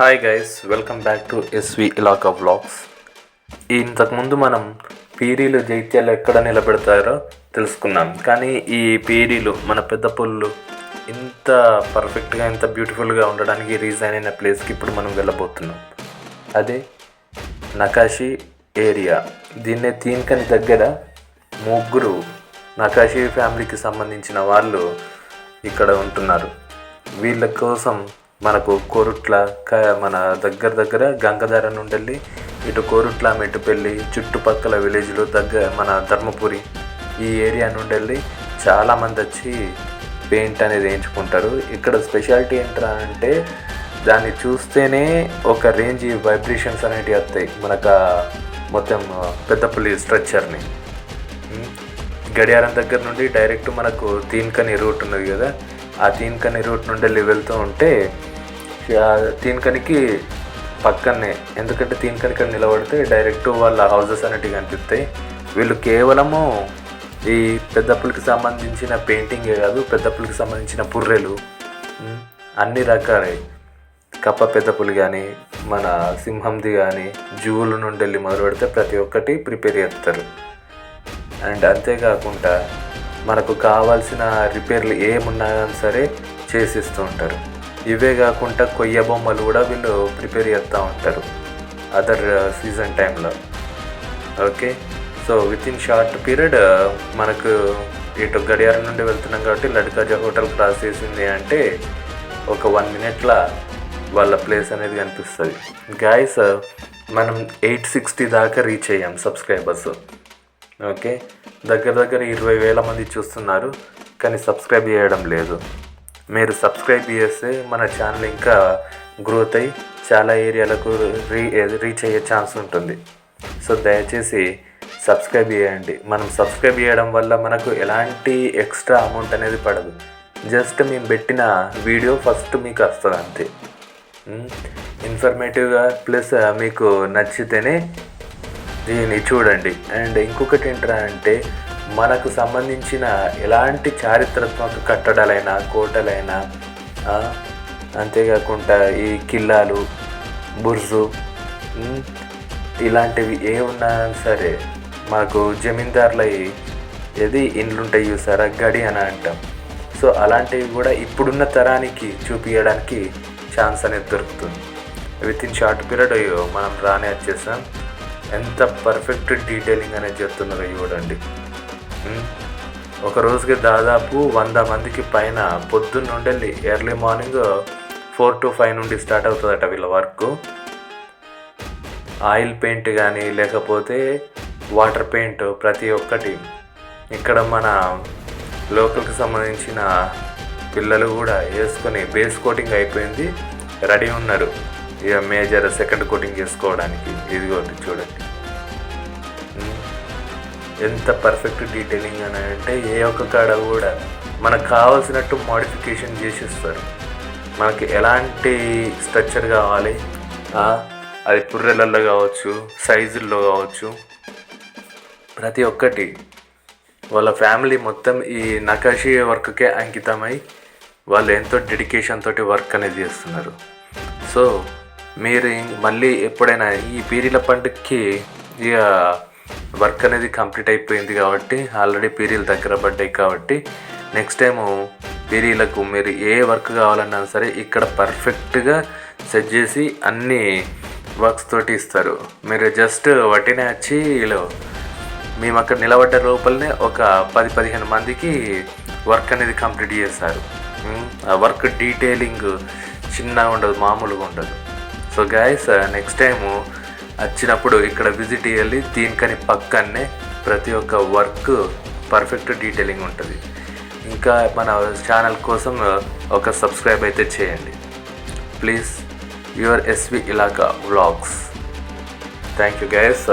Hi guys welcome back to SV Ilaka vlogs ఇంతకుముందు మనం పీరీలు జైత్యాలు ఎక్కడ నిలబెడతారో తెలుసుకున్నాం. కానీ ఈ పీరీలు మన పెద్ద పుల్లు ఇంత పర్ఫెక్ట్గా ఇంత బ్యూటిఫుల్గా ఉండడానికి రీజన్ అయిన ప్లేస్కి ఇప్పుడు మనం వెళ్ళబోతున్నాం. అదే నకాషి ఏరియా. దీన్నే తీన్కని దగ్గర ముగ్గురు నకాషి ఫ్యామిలీకి సంబంధించిన వాళ్ళు ఇక్కడ ఉంటున్నారు. వీళ్ళ కోసం మనకు కోరుట్ల క- మన దగ్గర దగ్గర గంగధార నుండి వెళ్ళి ఇటు కోరుట్ల మెట్టుపల్లి చుట్టుపక్కల విలేజ్లు దగ్గర మన ధర్మపురి ఈ ఏరియా నుండి వెళ్ళి చాలామంది వచ్చి పెయింట్ అనేది వేయించుకుంటారు. ఇక్కడ స్పెషాలిటీ ఏంట్రా అంటే దాన్ని చూస్తేనే ఒక రేంజ్ వైబ్రేషన్స్ అనేటివి వస్తాయి మనకు మొత్తం పెద్దపల్లి స్ట్రక్చర్ని. గడియారం దగ్గర నుండి డైరెక్ట్ మనకు తీన్కని రూట్ ఉన్నది కదా ఆ తీన్కని రూట్ నుండి వెళ్ళి వెళ్తూ ఉంటే తీన్కనికి పక్కనే ఎందుకంటే తీన్కనికి నిలబడితే డైరెక్ట్ వాళ్ళ హౌసెస్ అనేటివి కనిపిస్తాయి వీళ్ళు కేవలము ఈ పెద్దప్పులకి సంబంధించిన పెయింటింగే కాదు పెద్దప్పులకి సంబంధించిన బుర్రెలు అన్ని రకాలే. కప్ప పెద్దపులు కానీ మన సింహంది కానీ జూవుల నుండి వెళ్ళి మొదలు పెడితే ప్రతి ఒక్కటి ప్రిపేర్ చేస్తారు అండ్ అంతేకాకుండా మనకు కావాల్సిన రిపేర్లు ఏమున్నా కానీ సరే చేసిస్తూ ఉంటారు. ఇవే కాకుండా కొయ్య బొమ్మలు కూడా వీళ్ళు ప్రిపేర్ చేస్తూ ఉంటారు అదర్ సీజన్ టైంలో okay? So with in short period మనకు ఇటు గడియారం నుండి వెళ్తున్నాం కాబట్టి లడ్కాజా హోటల్ క్రాస్ చేసింది అంటే ఒక వన్ మినిట్ల వాళ్ళ ప్లేస్ అనేది కనిపిస్తుంది. గాయస్ uh, మనం ఎయిట్ సిక్స్టీ దాకా రీచ్ అయ్యాం సబ్స్క్రైబర్స్ ఓకే? దగ్గర దగ్గర ఇరవై వేల మంది చూస్తున్నారు కానీ సబ్స్క్రైబ్ చేయడం లేదు. మీరు సబ్స్క్రైబ్ చేస్తే మన ఛానల్ ఇంకా గ్రోత్ అయ్యి చాలా ఏరియాలకు రీ రీచ్ అయ్యే ఛాన్స్ ఉంటుంది. సో దయచేసి సబ్స్క్రైబ్ చేయండి. మనం సబ్స్క్రైబ్ చేయడం వల్ల మనకు ఎలాంటి ఎక్స్ట్రా అమౌంట్ అనేది పడదు. జస్ట్ మేము పెట్టిన వీడియో ఫస్ట్ మీకు వస్తుంది అంతే. Hmm? ఇన్ఫర్మేటివ్గా ప్లస్ uh, మీకు నచ్చితేనే దీన్ని చూడండి. అండ్ ఇంకొకటి ఏంట్రా అంటే మనకు సంబంధించిన ఎలాంటి చారిత్రాత్మక కట్టడాలైనా కోటలైనా అంతేకాకుండా ఈ కిల్లాలు బుర్జు ఇలాంటివి ఏ ఉన్నా సరే మాకు జమీందారుల ఏది ఇండ్లుంటాయి చూసారా? గడి అని అంటాం. సో అలాంటివి కూడా ఇప్పుడున్న తరానికి చూపించడానికి ఛాన్స్ అనేది దొరుకుతుంది. విత్ ఇన్ షార్ట్ పీరియడ్ మనం రానే వచ్చేసాం. ఎంత పర్ఫెక్ట్ డీటెయిలింగ్ అనేది చెప్తున్నారో చూడండి. ఒక రోజుకి దాదాపు వంద మందికి పైన పొద్దున్న నుండి early morning four to five నుండి స్టార్ట్ అవుతుందట వీళ్ళ వర్క్ ఆయిల్ పెయింట్ కానీ లేకపోతే వాటర్ పెయింట్ ప్రతి ఒక్కటి. ఇక్కడ మన లోకల్కి సంబంధించిన పిల్లలు కూడా వేసుకొని బేస్ కోటింగ్ అయిపోయింది. రెడీ ఉన్నారు. ఇక మేజర్ సెకండ్ కోటింగ్ చేసుకోవడానికి. ఒకటి చూడండి. ఎంత పర్ఫెక్ట్ డీటెయిలింగ్ అని అంటే ఏ ఒక్క కాడ కూడా మనకు కావాల్సినట్టు మాడిఫికేషన్ చేసిస్తారు. మనకి ఎలాంటి స్ట్రక్చర్ కావాలి? అది పుర్రెలల్లో కావచ్చు సైజుల్లో కావచ్చు. ప్రతి ఒక్కటి వాళ్ళ ఫ్యామిలీ మొత్తం ఈ నకాషి వర్క్కే అంకితమై వాళ్ళు ఎంతో డెడికేషన్ తోటి వర్క్ అనేది చేస్తున్నారు. సో మీరు మళ్ళీ ఎప్పుడైనా ఈ పీరిల పండుగకి ఇక వర్క్ అనేది కంప్లీట్ అయిపోయింది కాబట్టి ఆల్రెడీ పీరియల్ దగ్గర పడ్డాయి కాబట్టి నెక్స్ట్ టైము పీరీలకు మీరు ఏ వర్క్ కావాలన్నా సరే ఇక్కడ పర్ఫెక్ట్గా సెట్ చేసి అన్ని వర్క్స్ తోటి ఇస్తారు. మీరు జస్ట్ వట్టినే వచ్చి ఇలా మేము అక్కడ నిలబడ్డ లోపలనే ఒక పది పదిహేను మందికి వర్క్ అనేది కంప్లీట్ చేస్తారు. ఆ వర్క్ డీటెయిలింగ్ చిన్నగా ఉండదు మామూలుగా ఉండదు. సో గాయస్ నెక్స్ట్ టైము వచ్చినప్పుడు ఇక్కడ విజిట్ చేయాలి. దీనికని పక్కనే ప్రతి ఒక్క వర్క్ పర్ఫెక్ట్ డీటెయిలింగ్ ఉంటుంది. ఇంకా మన ఛానల్ కోసం ఒక సబ్స్క్రైబ్ అయితే చేయండి. Please your SV Ilaka vlogs thank you guys